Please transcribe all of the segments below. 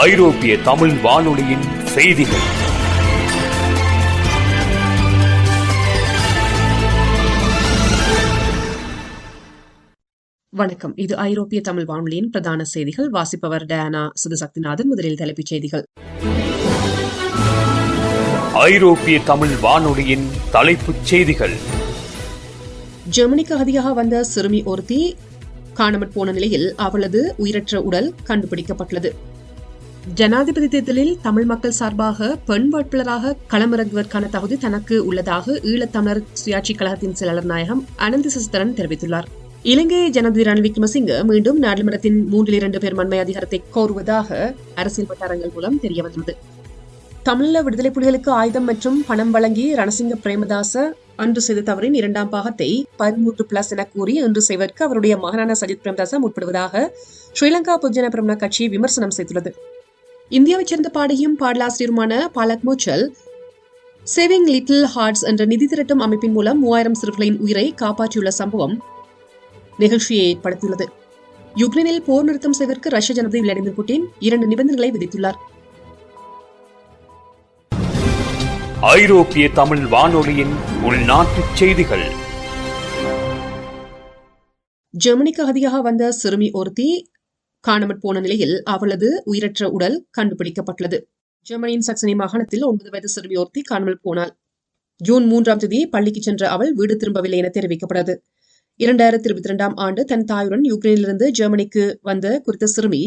ஐரோப்பிய தமிழ் வானொலியின் செய்திகள். வணக்கம். இது ஐரோப்பிய தமிழ் வானொலியின் பிரதான செய்திகள். வாசிப்பவர் டயானா சுதசக்திநாதன் முதலில் தலைப்புச் செய்திகள். ஐரோப்பிய தமிழ் வானொலியின் தலைப்புச் செய்திகள். ஜெர்மனிக்கு அதிகாக வந்த சிறுமி ஒருத்தி காணாமற் போன நிலையில் அவளது உயிரற்ற உடல் கண்டுபிடிக்கப்பட்டுள்ளது. ஜனாதிபதி தேர்தலில் தமிழ் மக்கள் சார்பாக பெண் வேட்பாளராக களமிறங்குவதற்கான தகுதி தனக்கு உள்ளதாக ஈழத்தமிழர் சுயாட்சி கழகத்தின் செயலாளர் நாயகம் அனந்தி சசிதரன் தெரிவித்துள்ளார். இலங்கை ஜனாதிபதி ரணில் விக்ரமசிங்க மீண்டும் நாடாளுமன்றத்தின் மூன்றில் இரண்டு பேர் மண்மை அதிகாரத்தை கோருவதாக அரசியல் வட்டாரங்கள் மூலம் தெரியவந்துள்ளது தமிழீழ விடுதலை புலிகளுக்கு ஆயுதம் மற்றும் பணம் வழங்கி ரணசிங்க பிரேமதாச அன்று செய்த தவறின் இரண்டாம் பாகத்தை பதிமூன்று பிளஸ் என கூறி இன்று செய்வதற்கு அவருடைய மகனான சஜித் பிரேமதாசா முற்படுவதாக ஸ்ரீலங்கா பொதுஜன பிரமண கட்சி விமர்சனம் செய்துள்ளது. இந்தியாவைச் சேர்ந்த பாடகியும் பாடலாசிரியருமான Palak Muchhal saving little hearts என்ற நிதி திரட்டும் அமைப்பின் மூலம் மூவாயிரம் சிறுவர்களின் உயிரை காப்பாற்றியுள்ள சம்பவம் நிகழ்ச்சியை ஏற்படுத்தியுள்ளது யுக்ரைனில் போர் நிறுத்தம் செய்வதற்கு ரஷ்ய ஜனாதிபதி விளாடிமிர் புட்டின் இரண்டு நிபந்தனைகளை விதித்துள்ளார். ஐரோப்பிய தமிழ் வானொலியின் உள்நாட்டுச் செய்திகள். ஜெர்மனிக்கு அதிகாக வந்த சிறுமி ஒருத்தி காணாமற் போன நிலையில் அவளது உயிரற்ற உடல் கண்டுபிடிக்கப்பட்டுள்ளது. ஜெர்மனியின் சக்சனி மாகாணத்தில் ஒன்பது வயது சிறுமி ஒருத்தி காணாமல் போனாள். ஜூன் மூன்றாம் தேதி பள்ளிக்கு சென்ற அவள் வீடு திரும்பவில்லை என தெரிவிக்கப்பட்டது இரண்டாயிரத்தி இருபத்தி இரண்டாம் ஆண்டு தன் தாயுடன் யுக்ரைனிலிருந்து ஜெர்மனிக்கு வந்த குறித்த சிறுமி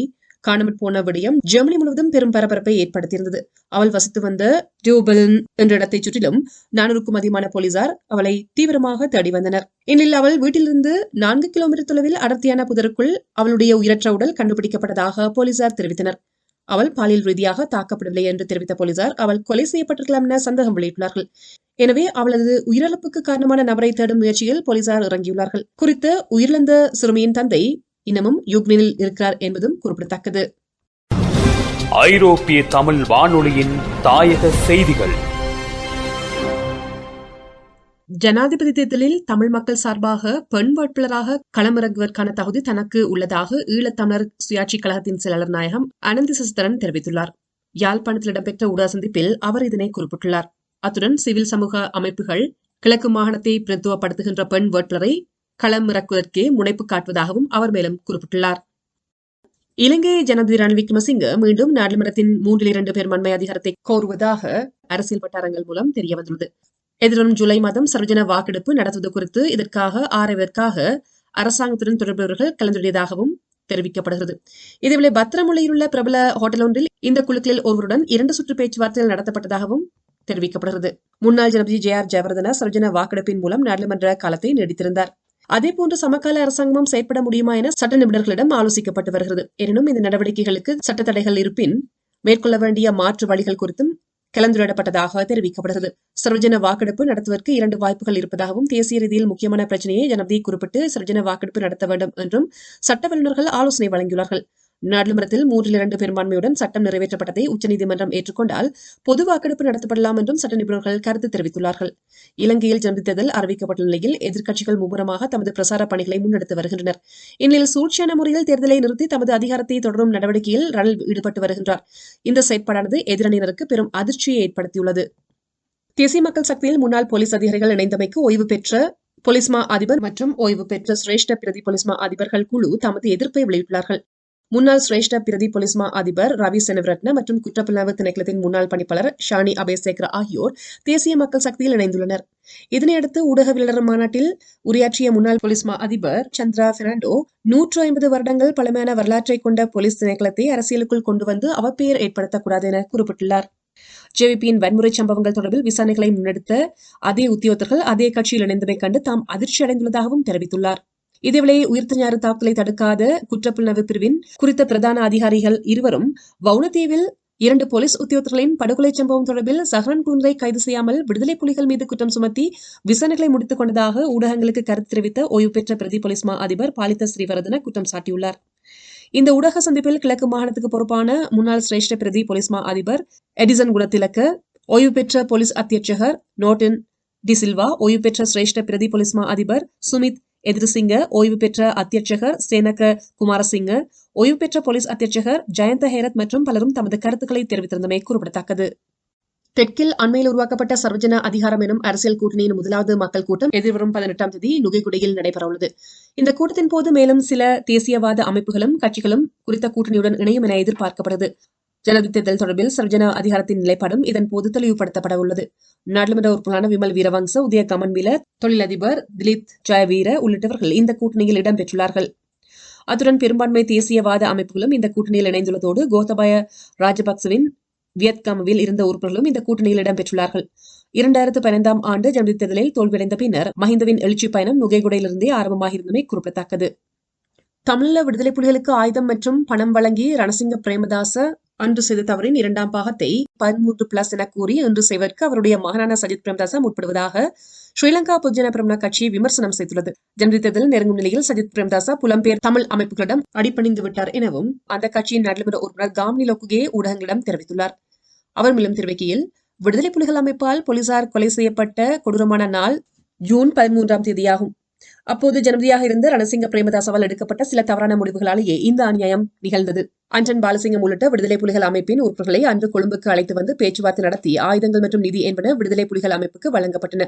காணாமல் போன விடயம் ஜெர்மனி முழுவதும் பெரும் பரபரப்பை ஏற்படுத்தியிருந்தது. அவள் வசித்து வந்த டியூபெலின் என்ற இடத்தை சுற்றிலும் நானூறுக்கும் அதிகமான போலீசார் அவளை தீவிரமாக தேடி வந்தனர். இந்நிலையில் அவள் வீட்டிலிருந்து நான்கு கிலோமீட்டர் தொலைவில் அடர்த்தியான புதருக்குள் அவளுடைய உயிரற்ற உடல் கண்டுபிடிக்கப்பட்டதாக போலீசார் தெரிவித்தனர். அவள் பாலியல் ரீதியாக தாக்கப்படவில்லை என்று தெரிவித்த போலீசார் அவள் கொலை செய்யப்பட்டிருக்கலாம் என சந்தேகம் வெளியிட்டுள்ளார்கள். எனவே அவளது உயிரிழப்புக்கு காரணமான நபரை தேடும் முயற்சியில் போலீசார் இறங்கியுள்ளார்கள். குறித்த உயிரிழந்த சிறுமியின் தந்தை இன்னமும் யுக்ரைனில் இருக்கிறார் என்பதும் குறிப்பிடத்தக்கது. ஐரோப்பிய தமிழ் வானொலியின் தாயக செய்திகள். ஜனாதிபதி தேர்தலில் தமிழ் மக்கள் சார்பாக பெண் வேட்பாளராக களமிறங்குவதற்கான தகுதி தனக்கு உள்ளதாக ஈழத்தமிழர் சுயாட்சி கழகத்தின் செயலாளர் நாயகம் அனந்தி சசிதரன் தெரிவித்துள்ளார். யாழ்ப்பாணத்தில் இடம்பெற்ற ஊடக சந்திப்பில் அவர் இதனை குறிப்பிட்டுள்ளார். அத்துடன் சிவில் சமூக அமைப்புகள் கிழக்கு மாகாணத்தை பிரதித்துவப்படுத்துகின்ற பெண் வேட்பாளரை களமிறக்குவதற்கே முனைப்பு காட்டுவதாகவும் அவர் மேலும் குறிப்பிட்டுள்ளார். இலங்கை ஜனாதிபதி ரணில் விக்ரமசிங்க மீண்டும் நாடாளுமன்றத்தின் மூன்றில் இரண்டு பெரும்பான்மை அதிகாரத்தை கோருவதாக அரசியல் வட்டாரங்கள் மூலம் தெரியவந்துள்ளது. எதிர்வரும் ஜூலை மாதம் சர்வஜன வாக்கெடுப்பு நடத்துவது குறித்து இதற்காக ஆராய்வதற்காக அரசாங்கத்துடன் தொடர்பவர்கள் கலந்துள்ளதாகவும் தெரிவிக்கப்படுகிறது. இதேவேளை பத்திரமுலையில் உள்ள பிரபல ஹோட்டல் ஒன்றில் இந்த குழுக்களில் ஒருவருடன் இரண்டு சுற்று பேச்சுவார்த்தைகள் நடத்தப்பட்டதாகவும் தெரிவிக்கப்படுகிறது. முன்னாள் ஜனாதிபதி ஜே ஆர் ஜெயவர்தன சர்வஜன வாக்கெடுப்பின் மூலம் நாடாளுமன்ற காலத்தை நீடித்திருந்தார். அதேபோன்று சமகால அரசாங்கமும் செயற்பட முடியுமா என சட்ட நிபுணர்களிடம் ஆலோசிக்கப்பட்டு வருகிறது. எனினும் இந்த நடவடிக்கைகளுக்கு சட்ட தடைகள் இருப்பின் மேற்கொள்ள வேண்டிய மாற்று வழிகள் குறித்தும் கலந்துரையாடப்பட்டதாக தெரிவிக்கப்படுகிறது. சர்வஜன வாக்கெடுப்பு நடத்துவதற்கு இரண்டு வாய்ப்புகள் இருப்பதாகவும் தேசிய ரீதியில் முக்கியமான பிரச்சனையை ஜனபதி குறிப்பிட்டு சர்வஜன வாக்கெடுப்பு நடத்த வேண்டும் என்றும் சட்ட வல்லுநர்கள் ஆலோசனை வழங்கியுள்ளார்கள். நாடாளுமன்றத்தில் மூன்றில் இரண்டு பெரும்பான்மையுடன் சட்டம் நிறைவேற்றப்பட்டதை உச்சநீதிமன்றம் ஏற்றுக்கொண்டால் பொது வாக்கெடுப்பு நடத்தப்படலாம் என்றும் சட்ட நிபுணர்கள் கருத்து தெரிவித்துள்ளார்கள். இலங்கையில் ஜனாதிபதி தேர்தல் அறிவிக்கப்பட்டுள்ள நிலையில் எதிர்க்கட்சிகள் மும்முரமாக தமது பிரசார பணிகளை முன்னெடுத்து வருகின்றனர். இந்நிலையில் சூழ்ச்சியான முறையில் தேர்தலை நிறுத்தி தமது அதிகாரத்தை தொடரும் நடவடிக்கையில் ரணில் ஈடுபட்டு வருகின்றார். இந்த செயற்பாடானது எதிரணியினருக்கு பெரும் அதிர்ச்சியை ஏற்படுத்தியுள்ளது. தேசிய மக்கள் சக்தியில் முன்னாள் போலீஸ் அதிகாரிகள் இணைந்தமைக்கு ஓய்வு பெற்ற பொலிஸ்மா அதிபர் மற்றும் ஓய்வு பெற்ற சிரேஷ்ட பிரதி பொலிஸ்மா அதிபர்கள் குழு தமது எதிர்ப்பை வெளியிட்டுள்ளார்கள். முன்னாள் சிரேஷ்ட பிரதி பொலிஸ்மா அதிபர் ரவி செனவரட்ன மற்றும் குற்றப்புலனாய்வு திணைக்களத்தின் முன்னாள் பணிப்பாளர் ஷானி அபேசேகர் ஆகியோர் தேசிய மக்கள் சக்தியில் இணைந்துள்ளனர். இதனையடுத்து ஊடகவியலாளர் மாநாட்டில் உரையாற்றிய முன்னாள் பொலிஸ்மா அதிபர் சந்திரா பெர்னாண்டோ நூற்று ஐம்பது வருடங்கள் பழமையான வரலாற்றை கொண்ட போலீஸ் திணைக்களத்தை அரசியலுக்குள் கொண்டு வந்து அவப்பெயர் ஏற்படுத்தக்கூடாது என குறிப்பிட்டுள்ளார். ஜேவிபியின் வன்முறை சம்பவங்கள் தொடர்பில் விசாரணைகளை முன்னெடுத்த அதே உத்தியோகத்தர்கள் அதே கட்சியில் இணைந்ததை கண்டு தாம் அதிர்ச்சி அடைந்துள்ளதாகவும் தெரிவித்துள்ளார். இதேவேளை உயிர்த்த ஞாறு தாக்குதலை தடுக்காத குற்றப்புலனாய்வு பிரிவின் குறித்த பிரதான அதிகாரிகள் இருவரும் வவுனதீவில் இரண்டு போலீஸ் உத்தியோகத்தர்களின் படுகொலை சம்பவம் தொடர்பில் சஹரன் குன்றை கைது செய்யாமல் விடுதலை புலிகள் மீது குற்றம் சுமத்தி விசாரணைகளை முடித்துக் கொண்டதாக ஊடகங்களுக்கு கருத்து தெரிவித்த ஓய்வு பெற்ற பிரதி போலீஸ் மா அதிபர் பாலித்த ஸ்ரீவரதன குற்றம் சாட்டியுள்ளார். இந்த ஊடக சந்திப்பில் கிழக்கு மாகாணத்துக்கு பொறுப்பான முன்னாள் சிரேஷ்ட பிரதி போலீஸ் மா அதிபர் எடிசன் குணத்திலக்க ஓய்வு பெற்ற போலீஸ் அத்தியட்சகர் நோட்டின் டி சில்வா ஓய்வு பெற்ற சிரேஷ்ட பிரதி போலீஸ் மா அதிபர் சுமித் எதிர்சிங்க ஓய்வு பெற்ற அத்தியட்சகர் சேனக குமாரசிங்க. ஓய்வு பெற்ற போலீஸ் அத்தியட்சகர் ஜெயந்த ஹேரத் மற்றும் பலரும் தமது கருத்துக்களை தெரிவித்திருந்தமை குறிப்பிடத்தக்கது. தெற்கில் அண்மையில் உருவாக்கப்பட்ட சர்வஜன அதிகாரம் எனும் அரசியல் கூட்டணியின் முதலாவது மக்கள் கூட்டம் எதிர்வரும் பதினெட்டாம் தேதி நுகைகுடியில் நடைபெறவுள்ளது. இந்த கூட்டத்தின் போது மேலும் சில தேசியவாத அமைப்புகளும் கட்சிகளும் குறித்த கூட்டணியுடன் இணையும் என எதிர்பார்க்கப்படுது. ஜனாதிபதி தேர்தல் தொடர்பில் சர்வஜன அதிகாரத்தின் நிலைப்பாடும் இதன் போது தெளிவுபடுத்தப்பட உள்ளது. நாடாளுமன்ற உறுப்பினரான விமல் வீரவங்ச உதய கமன்வீல தொழிலதிபர் திலீப் ஜெயவீர உள்ளிட்டவர்கள் இந்த கூட்டணியில் இடம்பெற்றுள்ளார்கள் அத்துடன் பெரும்பான்மை தேசியவாத அமைப்புகளும் இந்த கூட்டணியில் இணைந்துள்ளதோடு கோத்தபாய ராஜபக்சவின் வியட்கமவில் இருந்த உறுப்பினர்களும் இந்த கூட்டணியில் இடம்பெற்றுள்ளார்கள் இரண்டாயிரத்து பதினைந்தாம் ஆண்டு ஜனாதிபதி தேர்தலில் தோல்வியடைந்த பின்னர் மஹிந்தவின் எழுச்சி பயணம் நுகைகுடையிலிருந்தே ஆரம்பமாகியிருந்தமை குறிப்பிடத்தக்கது. தமிழீழ விடுதலை புலிகளுக்கு ஆயுதம் மற்றும் பணம் வழங்கி ரணசிங்க பிரேமதாச அன்று செய்த தவறின் இரண்டாம் பாகத்தை பதிமூன்று பிளஸ் என கூறி இன்று செய்வதற்கு அவருடைய மகனான சஜித் பிரேமதாச முற்படுவதாக ஸ்ரீலங்கா பொதுஜன பிரமுன கட்சி விமர்சனம் செய்துள்ளது. ஜனவரி தேர்தல் நெருங்கும் நிலையில் சஜித் பிரேமதாச புலம்பெயர் தமிழ் அமைப்புகளிடம் அடிப்பணிந்து விட்டார் எனவும் அந்த கட்சியின் நாடாளுமன்ற உறுப்பினர் காம்னி லோக்குகே ஊடகங்களிடம் தெரிவித்துள்ளார். அவர் மேலும் தெரிவிக்கையில் விடுதலை புலிகள் அமைப்பால் போலீசார் கொலை செய்யப்பட்ட கொடூரமான நாள் ஜூன் பதிமூன்றாம் தேதியாகும். அப்போது ஜனவரியாக இருந்த ரணசிங்க பிரேமதாசவால் எடுக்கப்பட்ட சில தவறான முடிவுகளாலேயே இந்த அநியாயம் நிகழ்ந்தது. அஞ்சன் பாலசிங்கம் உள்ளிட்ட விடுதலை புலிகள் அமைப்பின் உறுப்பினர்களை அன்று கொழும்புக்கு அழைத்து வந்து பேச்சுவார்த்தை நடத்தி ஆயுதங்கள் மற்றும் நிதி என்பன விடுதலை புலிகள் அமைப்புக்கு வழங்கப்பட்டன.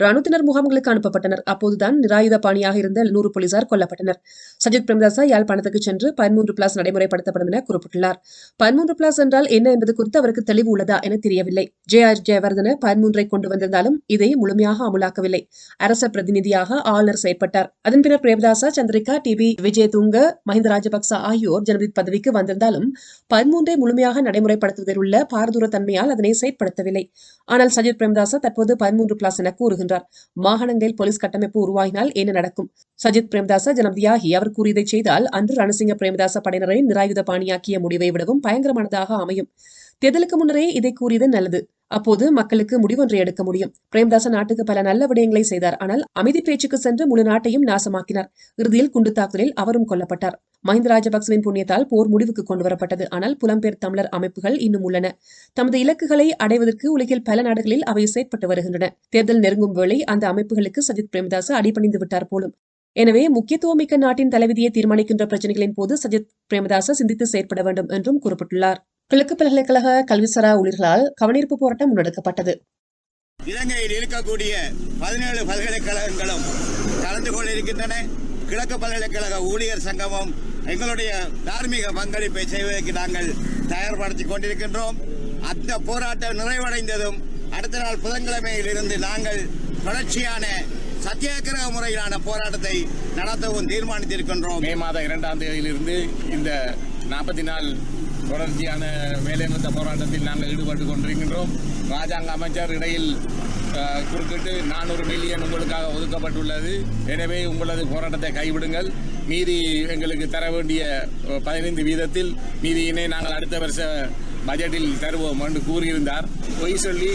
ராணுவத்தினர் முகாம்களுக்கு அனுப்பப்பட்டனர். அப்போதுதான் நிராயுத பாணியாக இருந்த நூறு போலீசார் கொல்லப்பட்டனர். சஜித் பிரேமதாசா யாழ்ப்பாணத்துக்கு சென்று பதிமூன்று பிளாஸ் நடைமுறைப்படுத்தப்படும் என குறிப்பிட்டுள்ளார். பதிமூன்று பிளாஸ் என்றால் என்ன என்பது குறித்து அவருக்கு தெளிவு உள்ளதா என தெரியவில்லை. ஜே ஆர் ஜெயவர்தன பதிமூன்றை கொண்டு வந்திருந்தாலும் இதை முழுமையாக அமுலாக்கவில்லை. அரச பிரதிநிதியாக ஆளுநர் செயற்பட்டார். அதன் பின்னர் பிரேமதாசா சந்திரிகா டிபி விஜயதுங்க மஹிந்த ராஜபக்ச ஆகியோர் ஜனபதி பதவிக்கு வந்திருந்தாலும் பதிமூன்றை முழுமையாக நடைமுறைப்படுத்துவதில் உள்ள பாரதூர தன்மையால் அதனை செயற்படுத்தவில்லை. ஆனால் சஜித் பிரேமதாச தற்போது பதிமூன்று பிளாஸ் என கூறுகின்றார். மாகாணங்களில் போலீஸ் கட்டமைப்பு உருவாகினால் என்ன நடக்கும்? சஜித் பிரேமதாச ஜனதியாகி அவர் கூறியதை செய்தால் அன்று ரணசிங்க பிரேமதாச படையினரை நிராயுத பாணியாக்கிய முடிவை விடவும் பயங்கரமானதாக அமையும். தேர்தலுக்கு முன்னரே இதை கூறியது நல்லது. அப்போது மக்களுக்கு முடிவொன்றை எடுக்க முடியும். பிரேமதாச நாட்டுக்கு பல நல்ல விடயங்களை செய்தார். ஆனால் அமைதி பேச்சுக்கு சென்று முழு நாட்டையும் நாசமாக்கினார். இறுதியில் குண்டு தாக்குதலில் அவரும் கொல்லப்பட்டார். மஹிந்த ராஜபக்சவின் புண்ணியத்தால் போர் முடிவுக்கு கொண்டு வரப்பட்டது ஆனால் புலம்பெயர் தமிழர் அமைப்புகள் இன்னும் உள்ளன. தமது இலக்குகளை அடைவதற்கு உலகில் பல நாடுகளில் அவை செயற்பட்டு வருகின்றன. தேர்தல் நெருங்கும் வேளை அந்த அமைப்புகளுக்கு சஜித் பிரேமதாச அடிபணிந்து விட்டார் போலும். எனவே முக்கியத்துவமிக்க நாட்டின் தலைவிதியை தீர்மானிக்கின்ற பிரச்சனைகளின் போது சஜித் பிரேமதாச சிந்தித்து செயற்பட வேண்டும் என்றும் குறிப்பிட்டுள்ளார். கிழக்கு பல்கலைக்கழக கல்விசாரா ஊழியர்களால் கவனிப்பு போராட்டம் முன்னெடுக்கப்பட்டது. இலங்கையில் இருக்கக்கூடிய பதினேழு பல்கலைக்கழகங்களும் கலந்து கொண்டிருக்கின்றன. கிழக்கு பல்கலைக்கழக ஊழியர் சங்கமும் எங்களுடைய தார்மீக பங்களிப்பை செய்வதற்கு நாங்கள் தயார்படுத்திக் கொண்டிருக்கின்றோம். அந்த போராட்டம் நிறைவடைந்ததும் அடுத்த நாள் புதன்கிழமையில் இருந்து நாங்கள் தொடர்ச்சியான சத்தியாகிரக முறையிலான போராட்டத்தை நடத்தவும் தீர்மானித்திருக்கின்றோம். மே மாதம் இரண்டாம் தேதியிலிருந்து இந்த நாற்பத்தி நாள் தொடர்ச்சியான வேலைநிறுத்த போராட்டத்தில் நாங்கள் ஈடுபட்டு கொண்டிருக்கின்றோம். ராஜாங்க அமைச்சர் இடையில் குறுக்கிட்டு நானூறு மில்லியன் உங்களுக்காக ஒதுக்கப்பட்டுள்ளது. எனவே உங்களது போராட்டத்தை கைவிடுங்கள். மீதி எங்களுக்கு தர வேண்டிய பதினைந்து வீதத்தில் மீதியினை நாங்கள் அடுத்த வருஷ பட்ஜெட்டில் தருவோம் என்று கூறியிருந்தார். பொய் சொல்லி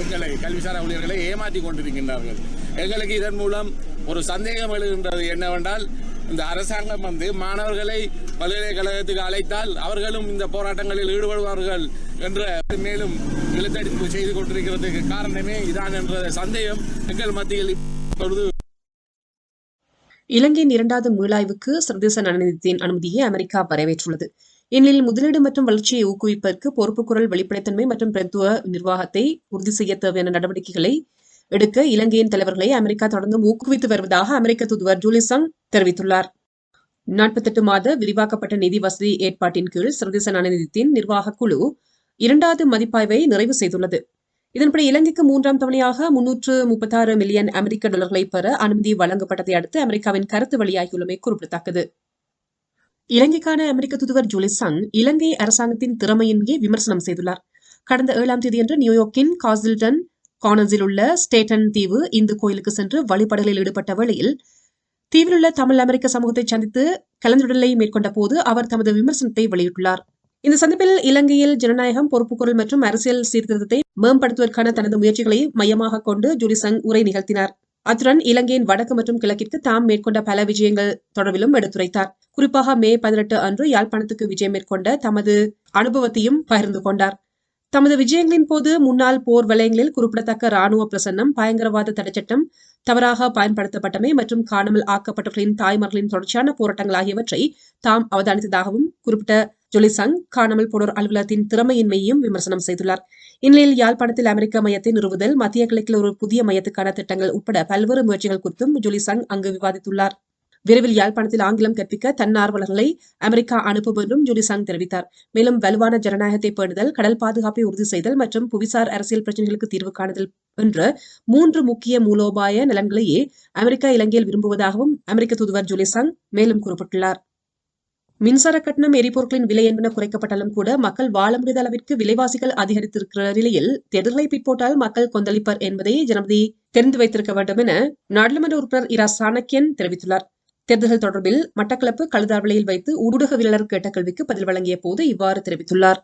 எங்களை கல்விசார ஊழியர்களை ஏமாற்றி கொண்டிருக்கின்றார்கள். எங்களுக்கு இதன் மூலம் ஒரு சந்தேகம் எழுகின்றது என்னவென்றால் இந்த அரசாங்கம் வந்து மாணவர்களை பல்கலைக்கழகத்துக்கு அழைத்தால் அவர்களும் இந்த போராட்டங்களில் ஈடுபடுவார்கள் என்ற மேலும் நிலத்தடிப்பு செய்து கொண்டிருக்கிறதுக்கு காரணமே இதான் என்ற சந்தேகம் எங்கள் மத்தியில் இப்பொழுது. இலங்கையின் இரண்டாவது மீளாய்வுக்கு சர்வதேச நலநிதியத்தின் அனுமதியை அமெரிக்கா வரவேற்றுள்ளது. இந்நிலையில் முதலீடு மற்றும் வளர்ச்சியை ஊக்குவிப்பதற்கு பொறுப்புக்குரல் வெளிப்படைத்தன்மை மற்றும் பிரத்துவ நிர்வாகத்தை உறுதி செய்ய தேவையான நடவடிக்கைகளை எடுக்க இலங்கையின் தலைவர்களை அமெரிக்கா தொடர்ந்து ஊக்குவித்து வருவதாக அமெரிக்க தூதுவர் ஜூலிசங் தெரிவித்துள்ளார். நாற்பத்தெட்டு மாத விரிவாக்கப்பட்ட நிதி வசதி ஏற்பாட்டின் கீழ் சர்வதேச நாணயத்தின் நிர்வாக குழு இரண்டாவது மதிப்பாய்வை நிறைவு செய்துள்ளது. இதன்படி இலங்கைக்கு மூன்றாம் தவணையாக முன்னூற்று முப்பத்தாறு மில்லியன் அமெரிக்க டாலர்களை பெற அனுமதி வழங்கப்பட்டதை அடுத்து அமெரிக்காவின் கருத்து வெளியாகியுள்ளமை குறிப்பிடத்தக்கது. இலங்கைக்கான அமெரிக்க தூதுவர் ஜூலிசங் இலங்கை அரசாங்கத்தின் திறமையின்மையை விமர்சனம் செய்துள்ளார். கடந்த ஏழாம் தேதியன்று நியூயார்க்கின் காசில்டன் கார்னஸில் உள்ள ஸ்டேட்டன் தீவு இந்து கோயிலுக்கு சென்று வழிபாடுகளில் ஈடுபட்ட வேளையில் தீவிலுள்ள தமிழ் அமெரிக்க சமூகத்தை சந்தித்து கலந்துரையாடலை மேற்கொண்ட போது அவர் தமது விமர்சனத்தை வெளியிட்டுள்ளார். இந்த சந்திப்பில் இலங்கையில் ஜனநாயகம் பொறுப்புக்குரல் மற்றும் அரசியல் சீர்திருத்தத்தை மேம்படுத்துவதற்கான தனது முயற்சிகளை மையமாக கொண்டு ஜூலிசங் உரை நிகழ்த்தினார். அத்துடன் இலங்கையின் வடக்கு மற்றும் கிழக்கிற்கு தாம் மேற்கொண்ட பல விஜயங்கள் தொடர்பிலும் எடுத்துரைத்தார். குறிப்பாக மே பதினெட்டு அன்று யாழ்ப்பாணத்துக்கு விஜயம் மேற்கொண்ட தமது அனுபவத்தையும் பகிர்ந்து கொண்டார். தமது விஜயங்களின் போது முன்னாள் போர் வலயங்களில் குறிப்பிடத்தக்க ராணுவ பிரசன்னம் பயங்கரவாத தடைச்சட்டம் தவறாக பயன்படுத்தப்பட்டமை மற்றும் காணாமல் ஆக்கப்பட்டவர்களின் தாய்மார்களின் தொடர்ச்சியான போராட்டங்கள் ஆகியவற்றை தாம் அவதானித்ததாகவும் குறிப்பிட்ட ஜொலிசங் காணாமல் போனோர் அலுவலகத்தின் திறமையின்மையையும் விமர்சனம் செய்துள்ளார். இந்நிலையில் யாழ்ப்பாணத்தில் அமெரிக்க மையத்தை நிறுவுதல் மத்திய கிழக்கில் ஒரு புதிய மையத்துக்கான திட்டங்கள் உட்பட பல்வேறு முயற்சிகள் குறித்தும் ஜொலிசங் அங்கு விவாதித்துள்ளார். விரைவில் யாழ்ப்பாணத்தில் ஆங்கிலம் கற்பிக்க தன்னார்வலர்களை அமெரிக்கா அனுப்பும் என்றும் ஜூலிசாங் தெரிவித்தார். மேலும் வலுவான ஜனநாயகத்தை பேணுதல் கடல் பாதுகாப்பை உறுதி செய்தல் மற்றும் புவிசார் அரசியல் பிரச்சனைகளுக்கு தீர்வு காணுதல் என்ற மூன்று முக்கிய மூலோபாய நலன்களையே அமெரிக்கா இலங்கையில் விரும்புவதாகவும் அமெரிக்க தூதுவர் ஜூலிசாங் மேலும் குறிப்பிட்டுள்ளார். மின்சார கட்டணம் எரிபொருட்களின் விலை என்பன குறைக்கப்பட்டாலும் கூட மக்கள் வாழ முடியாத அளவிற்கு விலைவாசிகள் அதிகரித்திருக்கிற நிலையில் தேர்தலை பிற்போட்டால் மக்கள் கொந்தளிப்பர் என்பதை ஜனபதி தெரிந்து வைத்திருக்க வேண்டும் என நாடாளுமன்ற உறுப்பினர் இரா சாணக்கியன் தெரிவித்துள்ளார். தேர்தல்கள் தொடர்பில் மட்டக்களப்பு கழுதாவளையில் வைத்து ஊடகவியலாளர் கேட்ட கேள்விக்கு பதில் வழங்கிய போது இவ்வாறு தெரிவித்துள்ளார்.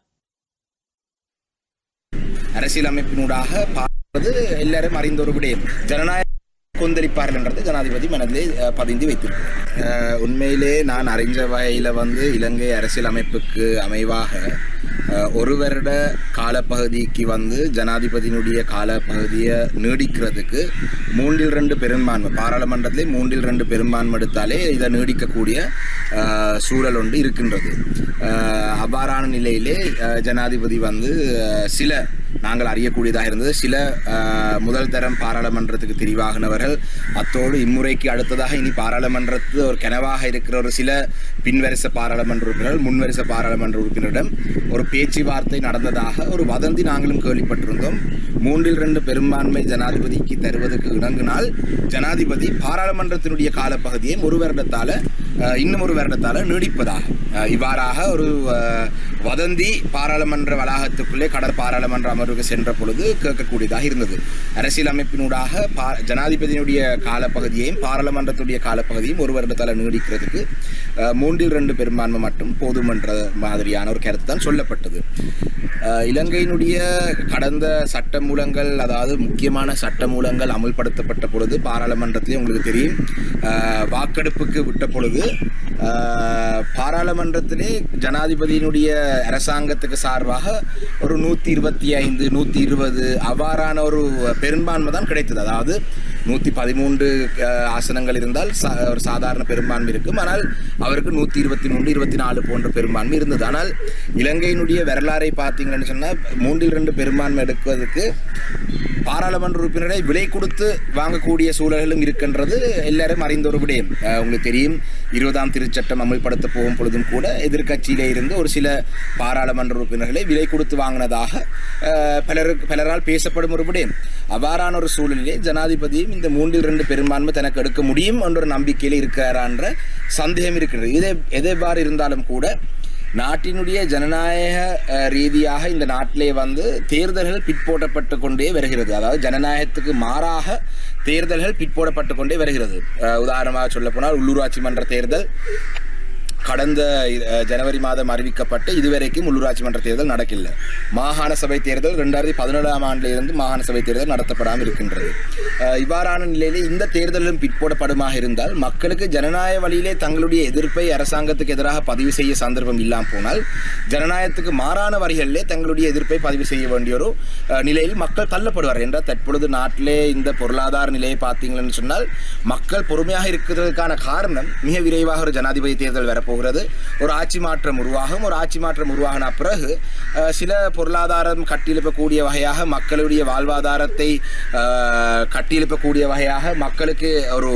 அரசியலமைப்பினூடாக பார்ப்பது எல்லாரும் அறிந்த ஒரு விடயம். ஜனநாயக கொந்தளிப்பார்கள் என்றது ஜனாதிபதி மனதிலே பதிந்து வைத்திருக்கிறார் உண்மையிலே நான் அறிஞ்ச வகையில் வந்து இலங்கை அரசியலமைப்புக்கு அமைவாக ஒரு வருட காலப்பகுதிக்கு வந்து ஜனாதிபதியினுடைய காலப்பகுதியை நீடிக்கிறதுக்கு மூன்றில் ரெண்டு பெரும்பான்மை பாராளுமன்றத்திலே மூன்றில் ரெண்டு பெரும்பான்மை எடுத்தாலே இதை நீடிக்கக்கூடிய சூழல் ஒன்று இருக்கின்றது. அவ்வாறான நிலையிலே ஜனாதிபதி வந்து சில நாங்கள் அறியக்கூடியதாக இருந்தது. சில முதல் தரம் பாராளுமன்றத்துக்கு தெரிவாகினவர்கள் அத்தோடு இம்முறைக்கு அடுத்ததாக இனி பாராளுமன்றத்து ஒரு கனவாக இருக்கிற ஒரு சில பின்வரிச பாராளுமன்ற உறுப்பினர்கள் முன்வரிச பாராளுமன்ற உறுப்பினரிடம் ஒரு பேச்சுவார்த்தை நடந்ததாக ஒரு வதந்தி நாங்களும் கேள்விப்பட்டிருந்தோம். மூன்றில் ரெண்டு பெரும்பான்மை ஜனாதிபதிக்கு தருவதற்கு இணங்கினால் ஜனாதிபதி பாராளுமன்றத்தினுடைய காலப்பகுதியை ஒரு வருடத்தால் இன்னும் ஒரு வருடத்தால் நீடிப்பதாக இவ்வாறாக ஒரு வதந்தி பாராளுமன்ற வளாகத்துக்குள்ளே கடற் பாராளுமன்ற அமர்வுக்கு சென்ற பொழுது கேட்கக்கூடியதாக இருந்தது. அரசியலமைப்பினூடாக பா ஜனாதிபதியினுடைய காலப்பகுதியையும் பாராளுமன்றத்துடைய காலப்பகுதியும் ஒரு வருடத்தால் நீடிக்கிறதுக்கு மூன்றில் ரெண்டு பெரும்பான்மை மட்டும் போதுமன்ற மாதிரியான ஒரு கருத்து தான் சொல்லப்பட்டது இலங்கையினுடைய கடந்த சட்ட மூலங்கள் அதாவது முக்கியமான சட்ட மூலங்கள் அமுல்படுத்தப்பட்ட பொழுது பாராளுமன்றத்திலே உங்களுக்கு தெரியும் வாக்கெடுப்புக்கு விட்ட பொழுது பாராளுமன்றத்திலே ஜனாதிபதியினுடைய அரசாங்கத்துக்கு சார்பாக ஒரு நூற்றி இருபத்தி ஐந்து நூற்றி இருபது அவ்வாறான ஒரு பெரும்பான்மை தான் கிடைத்தது. அதாவது நூற்றி பதிமூன்று ஆசனங்கள் இருந்தால் சா- ஒரு சாதாரண பெரும்பான்மை இருக்கும். ஆனால் அவருக்கு நூற்றி இருபத்தி மூன்று இருபத்தி நாலு போன்ற பெரும்பான்மை இருந்தது. ஆனால் இலங்கையினுடைய வரலாறை பார்த்தீங்கன்னு சொன்னால் மூன்றில் ரெண்டு பெரும்பான்மை எடுப்பதற்கு பாராளுமன்ற உறுப்பினரை விலை கொடுத்து வாங்கக்கூடிய சூழல்களும் இருக்கின்றது எல்லாரும் அறிந்த ஒரு விடயம் உங்களுக்கு தெரியும் இருபதாம் திருச்சட்டம் அமல்படுத்த போகும் பொழுதும் கூட எதிர்க்கட்சியிலே இருந்து ஒரு சில பாராளுமன்ற உறுப்பினர்களை விலை கொடுத்து வாங்கினதாக பலருக்கு பலரால் பேசப்படும் ஒரு விடயம். அவ்வாறான ஒரு சூழலிலே ஜனாதிபதியும் இந்த மூன்றில் ரெண்டு பெரும்பான்மை தனக்கு எடுக்க முடியும் என்ற நம்பிக்கையில் இருக்கிறான்ற சந்தேகம் இருக்கிறது இதே எதேவாறு இருந்தாலும் கூட நாட்டினுடைய ஜனநாயக ரீதியாக இந்த நாட்டிலே வந்து தேர்தல்கள் பிற்போடப்பட்டு கொண்டே வருகிறது. அதாவது ஜனநாயகத்துக்கு மாறாக தேர்தல்கள் பிற்போடப்பட்டு கொண்டே வருகிறது உதாரணமாக சொல்ல போனால் உள்ளூராட்சி மன்ற தேர்தல் கடந்த ஜனவரி மாதம் அறிவிக்கப்பட்டு இதுவரைக்கும் உள்ளூராட்சி மன்ற தேர்தல் நடக்கல மாகாண சபை தேர்தல் ரெண்டாயிரத்தி பதினேழாம் ஆண்டிலிருந்து மாகாண சபை தேர்தல் நடத்தப்படாமல் இருக்கின்றது. இவ்வாறான நிலையிலே இந்த தேர்தலும் பிற்போடப்படுமாக இருந்தால் மக்களுக்கு ஜனநாயக வழியிலே தங்களுடைய எதிர்ப்பை அரசாங்கத்துக்கு எதிராக பதிவு செய்ய சந்தர்ப்பம் இல்லாமல் போனால் ஜனநாயகத்துக்கு மாறான வரிகளிலே தங்களுடைய எதிர்ப்பை பதிவு செய்ய வேண்டிய ஒரு நிலையில் மக்கள் தள்ளப்படுவார் என்றால் தற்பொழுது நாட்டிலே இந்த பொருளாதார நிலையை பார்த்தீங்கன்னு சொன்னால் மக்கள் பொறுமையாக இருக்கிறதுக்கான காரணம் மிக விரைவாக ஒரு ஜனாதிபதி தேர்தல் போகிறது. ஒரு ஆட்சி மாற்றம் உருவாகும். ஒரு ஆட்சி மாற்றம் உருவாகின பிறகு சில பொருளாதாரம் கட்டியெழுப்பக்கூடிய வகையாக மக்களுடைய வாழ்வாதாரத்தை கட்டியெழுப்பக்கூடிய வகையாக மக்களுக்கு ஒரு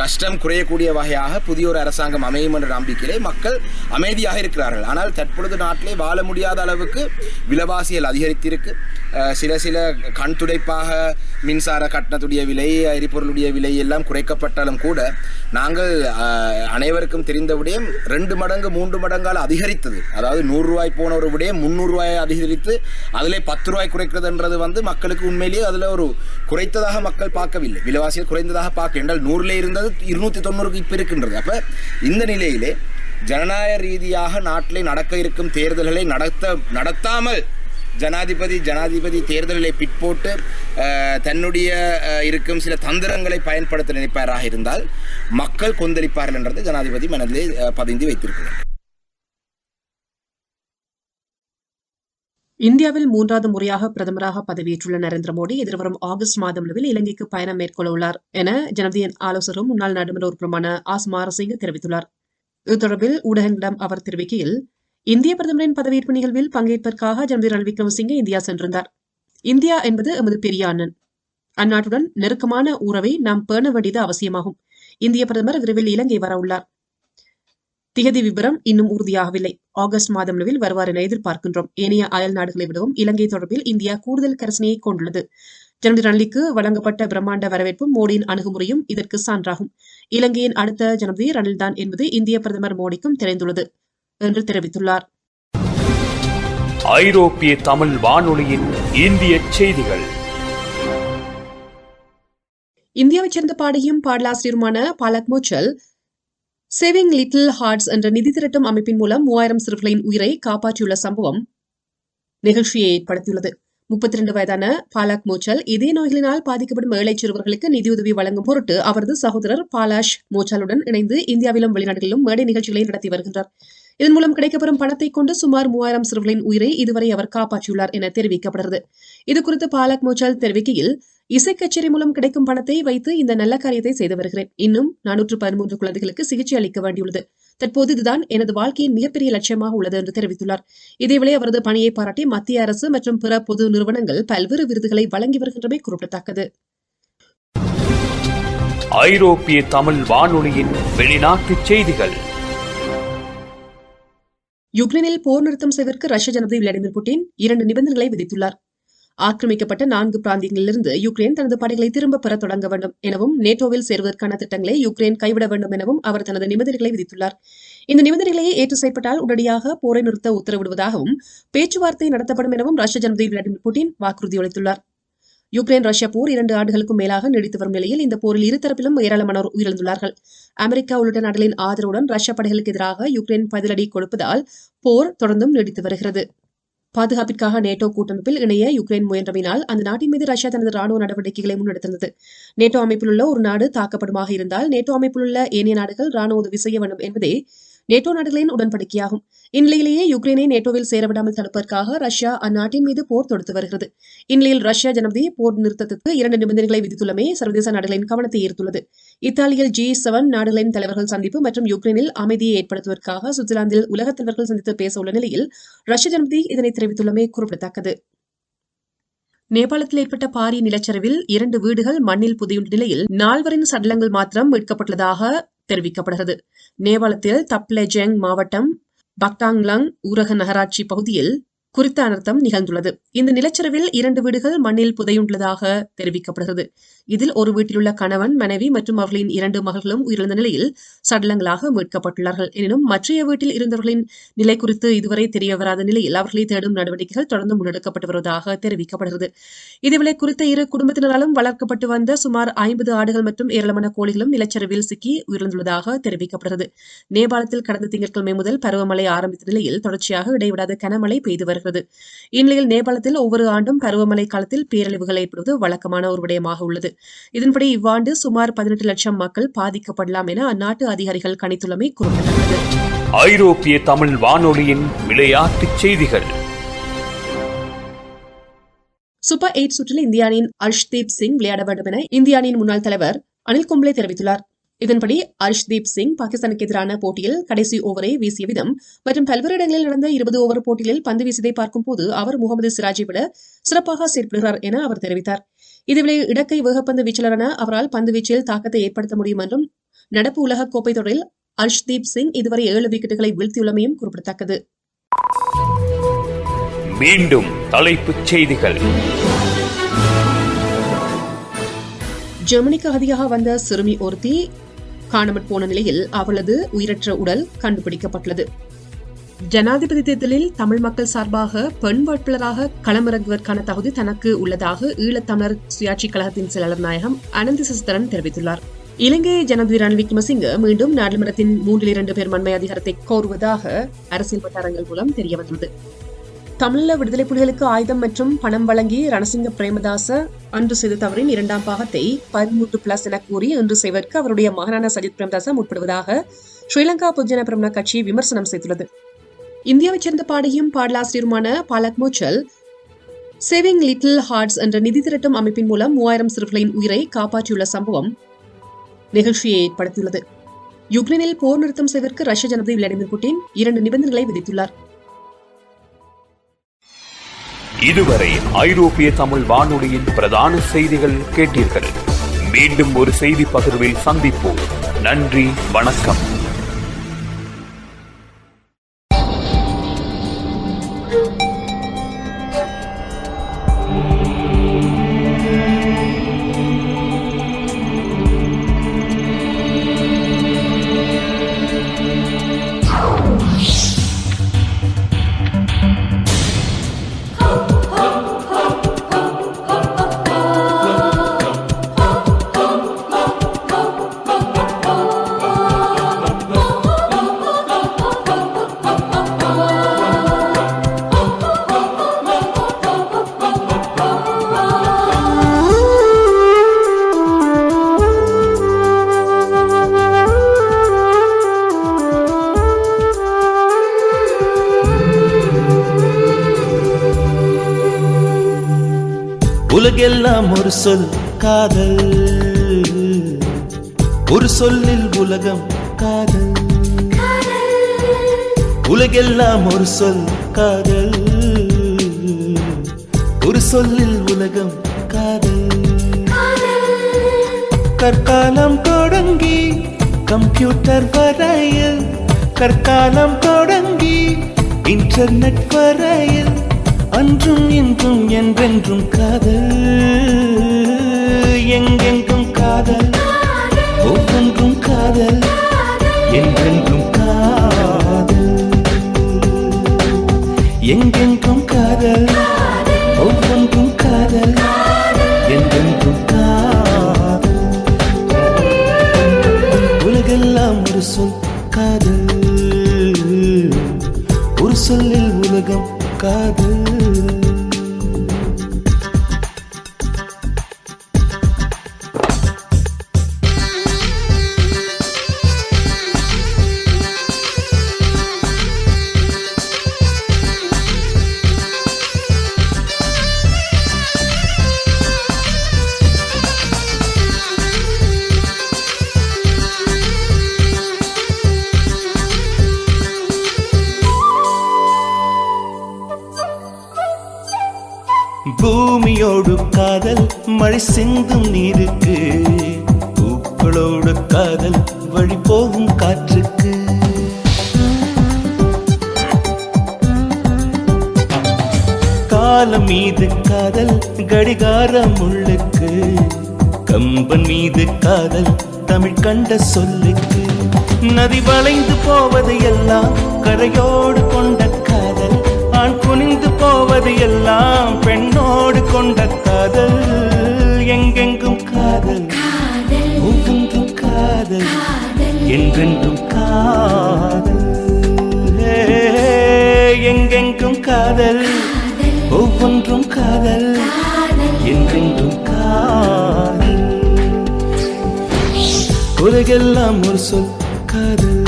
கஷ்டம் குறையக்கூடிய வகையாக புதிய ஒரு அரசாங்கம் அமையும் என்ற நம்பிக்கையிலே மக்கள் அமைதியாக இருக்கிறார்கள். ஆனால் தற்பொழுது நாட்டிலே வாழ முடியாத அளவுக்கு விலைவாசிகள் அதிகரித்திருக்கு. சில சில கண் துடைப்பாக மின்சார கட்டணத்துடைய விலை எரிபொருளுடைய விலை எல்லாம் குறைக்கப்பட்டாலும் கூட நாங்கள் அனைவருக்கும் தெரிந்த விடயம் ரெண்டு மடங்கு மூன்று மடங்கால் அதிகரித்தது. அதாவது நூறு ரூபாய் போன ஒரு விடயம் அதிகரித்து அதிலே பத்து ரூபாய் குறைக்கிறதுன்றது வந்து மக்களுக்கு உண்மையிலேயே அதில் ஒரு குறைத்ததாக மக்கள் பார்க்கவில்லை. விலைவாசியில் குறைந்ததாக பார்க்க என்றால் நூறிலே இருந்தது இருநூற்றி தொண்ணூறுக்கு இப்போ இருக்கின்றது. அப்போ இந்த நிலையிலே ஜனநாயக ரீதியாக நாட்டிலே நடக்க இருக்கும் தேர்தல்களை நடத்த நடத்தாமல் ஜனாதிபதி ஜனாதிபதி தேர்தல்களை பிற்போட்டு அஹ், தன்னுடைய இருக்கும் சில தந்திரங்களை பயன்படுத்த நினைப்பாராக இருந்தால் மக்கள் கொந்தளிப்பார்கள் என்றது ஜனாதிபதி மனதிலே பதிந்து வைத்திருக்கிறார். இந்தியாவில் மூன்றாவது முறையாக பிரதமராக பதவியேற்றுள்ள நரேந்திர மோடி எதிர்வரும் ஆகஸ்ட் மாதம் அளவில் இலங்கைக்கு பயணம் மேற்கொள்ள உள்ளார் என ஜனதியின் ஆலோசகரும் முன்னாள் நாடாளுமன்ற உறுப்பினருமான ஆஸ் மாரசிங்க தெரிவித்துள்ளார். இது தொடர்பில் ஊடகங்களிடம் அவர் தெரிவிக்கையில் இந்திய பிரதமரின் பதவியேற்பு நிகழ்வில் பங்கேற்பதற்காக ஜனதி ரணில் விக்ரமசிங்கே இந்தியா சென்றிருந்தார். இந்தியா என்பது எமது பெரிய அண்ணன். அந்நாட்டுடன் நெருக்கமான உறவை நாம் பேண வேண்டியது அவசியமாகும். இந்திய பிரதமர் விரைவில் இலங்கை வரவுள்ளார் திகதி விபரம் இன்னும் உறுதியாகவில்லை. ஆகஸ்ட் மாதம் அளவில் வருவார் என எதிர்பார்க்கின்றோம். ஏனைய அயல் நாடுகளை விடவும் இலங்கை தொடர்பில் இந்தியா கூடுதல் கரசனையை கொண்டுள்ளது. ஜனதி ரணிலுக்கு வழங்கப்பட்ட பிரம்மாண்ட வரவேற்பும் மோடியின் அணுகுமுறையும் இதற்கு சான்றாகும். இலங்கையின் அடுத்த ஜனதி ரணில்தான் என்பது இந்திய பிரதமர் மோடிக்கும் தெரிந்துள்ளது. என்று தெரிவித்துள்ளார். ஐரோப்பிய தமிழ் வானொலியின் இந்திய செய்திகள். இந்தியாவைச் சேர்ந்த பாடகியும் பாடலாசிரியருமான Palak Muchhal saving little hearts என்ற நிதி திரட்டும் அமைப்பின் மூலம் மூவாயிரம் சிறுவர்களின் உயிரை காப்பாற்றியுள்ள சம்பவம் நிகழ்ச்சியை ஏற்படுத்தியுள்ளது. முப்பத்தி இரண்டு வயதான பாலாக் மோச்சல் இதய நோய்களினால் பாதிக்கப்படும் ஏழை சிறுவர்களுக்கு நிதியுதவி வழங்கும் பொருட்டு அவரது சகோதரர் பாலாஷ் மோச்சலுடன் இணைந்து இந்தியாவிலும் வெளிநாடுகளிலும் மேடை நிகழ்ச்சிகளை நடத்தி வருகின்றார். இதன் மூலம் கிடைக்கப்பெறும் பணத்தை கொண்டு சுமார் மூவாயிரம் சிறுவர்களின் உயிரை இதுவரை அவர் காப்பாற்றியுள்ளார் என தெரிவிக்கப்படுகிறது. இதுகுறித்து பாலக் மோச்சால் தெரிவிக்கையில் இசை கச்சேரி மூலம் கிடைக்கும் பணத்தை வைத்து இந்த நல்ல காரியத்தை செய்து வருகிறேன். இன்னும் நானூற்று பதிமூன்று குழந்தைகளுக்கு சிகிச்சை அளிக்க வேண்டியுள்ளது. தற்போது இதுதான் எனது வாழ்க்கையின் மிகப்பெரிய லட்சியமாக உள்ளது என்று தெரிவித்துள்ளார். இதேவேளை அவரது பணியை பாராட்டி மத்திய அரசு மற்றும் பிற பொது நிறுவனங்கள் பல்வேறு விருதுகளை வழங்கி வருகின்றமை குறிப்பிடத்தக்கது. ஐரோப்பிய தமிழ் வானொலியின் வெளிநாட்டு செய்திகள். யுக்ரைனில் போர் நிறுத்தம் செய்வதற்கு ரஷ்ய ஜனபதி விளாடிமிர் புட்டின் இரண்டு நிபந்தனைகளை விதித்துள்ளார். ஆக்கிரமிக்கப்பட்ட நான்கு பிராந்தியங்களிலிருந்து யுக்ரைன் தனது படைகளை திரும்ப பெற தொடங்க வேண்டும் எனவும் நேட்டோவில் சேருவதற்கான திட்டங்களை யுக்ரைன் கைவிட வேண்டும் எனவும் அவர் தனது நிபந்தனைகளை விதித்துள்ளார். இந்த நிபந்தனைகளையே ஏற்று செய்யப்பட்டால் உடனடியாக போரை நிறுத்த உத்தரவிடுவதாகவும் பேச்சுவார்த்தை நடத்தப்படும் எனவும் ரஷ்ய ஜனபதி விளாடிமிர் புட்டின் வாக்குறுதி அளித்துள்ளார். யுக்ரைன் ரஷ்யா போர் இரண்டு ஆண்டுகளுக்கும் மேலாக நீடித்து வரும் நிலையில் இந்த போரில் இருதரப்பிலும் ஏராளமானோர் உயிரிழந்துள்ளார்கள். அமெரிக்கா உள்ளிட்ட நாடுகளின் ஆதரவுடன் ரஷ்ய படைகளுக்கு எதிராக யுக்ரைன் பதிலடி கொடுப்பதால் போர் தொடர்ந்தும் நீடித்து வருகிறது. பாதுகாப்பிற்காக நேட்டோ கூட்டமைப்பில் இணைய யுக்ரைன் முயன்றமையினால் அந்த நாட்டின் மீது ரஷ்யா தனது ராணுவ நடவடிக்கைகளை முன்னெடுத்திருந்தது. நேட்டோ அமைப்பிலுள்ள ஒரு நாடு தாக்கப்படுமாக இருந்தால் நேட்டோ அமைப்பிலுள்ள ஏனைய நாடுகள் ராணுவ உதவி செய்ய வேண்டும் என்பதே நேட்டோ நாடுகளின் உடன்படிக்கையாகும். இந்நிலையிலேயே யுக்ரைனை நேட்டோவில் சேரவிடாமல் தடுப்பதற்காக ரஷ்யா அந்நாட்டின் மீது போர் தொடுத்து வருகிறது. இந்நிலையில் ரஷ்யா ஜனாதிபதி போர் நிறுத்தத்துக்கு இரண்டு நிபந்தனைகளை விதித்துள்ளமே சர்வதேச நாடுகளின் கவனத்தை ஈர்த்துள்ளது. இத்தாலியில் ஜி செவன் நாடுகளின் தலைவர்கள் சந்திப்பு மற்றும் யுக்ரைனில் அமைதியை ஏற்படுத்துவதற்காக சுவிட்சர்லாந்தில் உலகத் தலைவர்கள் சந்தித்து பேச உள்ள நிலையில் ரஷ்ய ஜனபதி இதனை தெரிவித்துள்ளமை குறிப்பிடத்தக்கது. நேபாளத்தில் ஏற்பட்ட பாரிய நிலச்சரிவில் இரண்டு வீடுகள் மண்ணில் புதையுண்ட நிலையில் நால்வரின் சடலங்கள் மாத்திரம் மீட்கப்பட்டுள்ளதாக தெரிவிக்கப்படுகிறது. நேபாளத்தில் தப்லெஜெங் மாவட்டம் பக்டாங்லங் ஊரக நகராட்சி பகுதியில் குறித்த அனர்த்தம் நிகழ்ந்துள்ளது. இந்த நிலச்சரிவில் இரண்டு வீடுகள் மண்ணில் புதையுள்ளதாக தெரிவிக்கப்படுகிறது. இதில் ஒரு வீட்டிலுள்ள கணவன் மனைவி மற்றும் அவர்களின் இரண்டு மகள்களும் உயிரிழந்த நிலையில் சடலங்களாக மீட்கப்பட்டுள்ளார்கள். எனினும் மற்றைய வீட்டில் இருந்தவர்களின் நிலை குறித்து இதுவரை தெரியவராத நிலையில் அவர்களை தேடும் நடவடிக்கைகள் தொடர்ந்து முன்னெடுக்கப்பட்டு வருவதாக தெரிவிக்கப்படுகிறது. இதேவேளை குறித்த இரு குடும்பத்தினராலும் வளர்க்கப்பட்டு வந்த சுமார் ஐம்பது ஆடுகள் மற்றும் ஏராளமான கோழிகளும் நிலச்சரிவில் சிக்கி உயிரிழந்துள்ளதாக தெரிவிக்கப்படுகிறது. நேபாளத்தில் கடந்த திங்கட்கிழமை முதல் பருவமழை ஆரம்பித்த நிலையில் தொடர்ச்சியாக இடைவிடாத கனமழை பெய்து வருகிறது. இந்நிலையில் நேபாளத்தில் ஒவ்வொரு ஆண்டும் பருவமழை காலத்தில் பேரழிவுகள் ஏற்படுவது வழக்கமான ஒரு விடயமாக உள்ளது. இதன்படி இவ்வாண்டு சுமார் பதினெட்டு லட்சம் மக்கள் பாதிக்கப்படலாம் என அந்நாட்டு அதிகாரிகள் கணித்துள்ளமை குறிப்பிடத்தக்கது. ஐரோப்பிய தமிழ் வானொலியின் விளையாட்டுச் செய்திகள். சூப்பர் எயிட் சுற்றில் இந்திய அணியின் அர்ஷ்தீப் சிங் விளையாட வேண்டும் என இந்திய அணியின் முன்னாள் தலைவர் அனில் கும்ப்ளே தெரிவித்துள்ளார். இதன்படி அர்ஷ்தீப் சிங் பாகிஸ்தானுக்கு எதிரான போட்டியில் கடைசி ஓவரை வீசிய விதம் மற்றும் பல்வேறு இடங்களில் நடந்த இருபது ஓவர் போட்டிகளில் பந்து வீசியதை பார்க்கும்போது அவர் முகமது சிராஜை விட சிறப்பாக செயல்படுகிறார் என அவர் தெரிவித்தார். இதுவேளை இடக்கை வேகப்பந்து வீச்சாளரான அவரால் பந்து வீச்சில் தாக்கத்தை ஏற்படுத்த முடியும் என்றும் நடப்பு உலகக் கோப்பை தொடரில் அர்ஷ்தீப் சிங் இதுவரை ஏழு விக்கெட்டுகளை வீழ்த்தியுள்ளமையும் குறிப்பிடத்தக்கது. மீண்டும் தலைப்புச் செய்திகள். ஜெர்மனிக்கு அதிகாக வந்த சிறுமி ஒருத்தி காணாமற் போன நிலையில் அவளது உயிரற்ற உடல் கண்டுபிடிக்கப்பட்டுள்ளது. ஜனாதிபதி தேர்தலில் தமிழ் மக்கள் சார்பாக பெண் வேட்பாளராக களமிறங்குவதற்கான தகுதி தனக்கு உள்ளதாக ஈழத்தமிழர் சுயாட்சி கழகத்தின் செயலாளர் நாயகம் அனந்தி சசிதரன் தெரிவித்துள்ளார். இலங்கை ஜனாதிபதி ரணில் விக்ரமசிங்க மீண்டும் நாடாளுமன்றத்தின் மூன்றில் இரண்டு பெரும்பான்மை அதிகாரத்தை கோருவதாக அரசியல் வட்டாரங்கள் மூலம் தெரியவந்துள்ளது. தமிழீழ விடுதலை புலிகளுக்கு ஆயுதம் மற்றும் பணம் வழங்கி ரணசிங்க பிரேமதாச அன்று செய்த தவறின் இரண்டாம் பாகத்தை பதிமூன்று பிளஸ் என கூறி இன்று செய்வதற்கு அவருடைய மகனான சஜித் பிரேமதாச முற்படுவதாக ஸ்ரீலங்கா பொதுஜன பிரமண கட்சி விமர்சனம் செய்துள்ளது. இந்தியாவைச் சேர்ந்த பாடகியும் பாடலாசிரியருமான Palak Muchhal saving little hearts என்ற நிதி திரட்டும் அமைப்பின் மூலம் மூவாயிரம் சிறுவர்களின் உயிரை காப்பாற்றியுள்ள சம்பவம் நிகழ்ச்சியை ஏற்படுத்தியுள்ளது. யுக்ரைனில் போர் நிறுத்தம் செய்வதற்கு ரஷ்ய ஜனாதிபதி விளாடிமிர் புட்டின் இரண்டு நிபந்தனைகளை விதித்துள்ளார். இதுவரை ஐரோப்பிய தமிழ் வானொலியின் பிரதான செய்திகள் கேட்டீர்கள். மீண்டும் ஒரு செய்தி பகிர்வில் சந்திப்போம். நன்றி வணக்கம். உலகெல்லாம் ஒரு சொல் காதல். ஒரு சொல்லில் உலகம் காதல். உலகெல்லாம் ஒரு சொல் காதல். ஒரு சொல்லில் உலகம் காதல். கற்காலம் தொடங்கி கம்ப்யூட்டர் வரையில். கற்காலம் தொடங்கி இன்டர்நெட் வரையில். அன்றும் இன்றும் என்றென்றும் காதல். எங்கெங்கும் காதல். ஒவ்வொன்றும் காதல். என்றென்றும் காதல். எங்கெங்கும் காதல். ஒவ்வொன்றும் காதல். என்றென்றும் காதல். உலகெல்லாம் ஒரு சொல் காதல். ஒரு சொல்லில் உலகம் காதல் சிந்தும் நீருக்கு. பூக்களோடு காதல் வழி போகும் காற்றுக்கு. காலம் மீது காதல் கடிகாரம் உள்ளுக்கு. கம்பன் மீது காதல் தமிழ் கண்ட சொல்லுக்கு. நதி வளைந்து போவது எல்லாம் கரையோடு கொண்ட காதல். ஆண் குனிந்து போவது எல்லாம் பெண்ணோடு கொண்ட காதல். என்றென்றும் காதல். எங்கெங்கும் காதல். ஒவ்வொன்றும் காதல். என்றென்றும் காதல். உலகெல்லாம் ஒரு சொல் காதல்.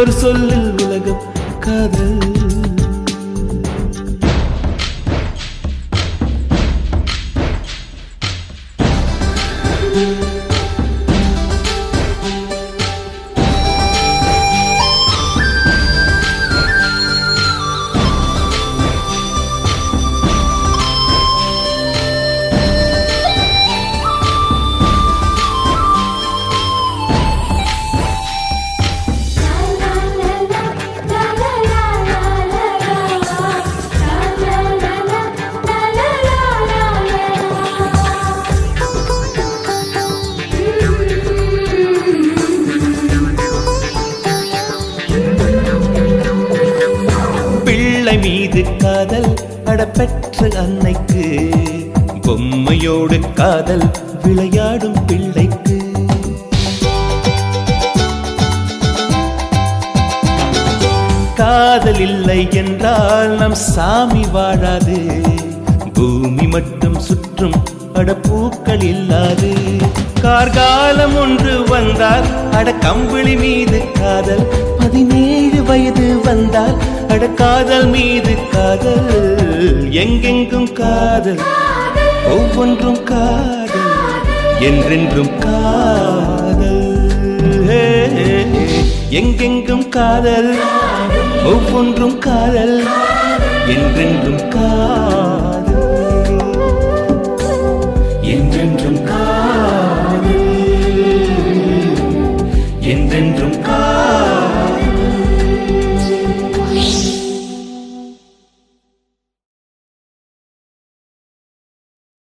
ஒரு சொல்லில் உலகம் காதல். பூமி மட்டும் சுற்றும் அடப்பூக்கள் இல்லாது. கார்காலம் ஒன்று வந்தால் அட கம்பிளி மீது காதல். பதினேழு வயது வந்தால் அட காதல் மீது காதல். எங்கெங்கும் காதல் ஒவ்வொன்றும் காதல் என்றென்றும் காதல். எங்கெங்கும் காதல் ஒவ்வொன்றும் காதல் என்றென்றும் காதல். என்றென்றும் காதல் என்றென்றும்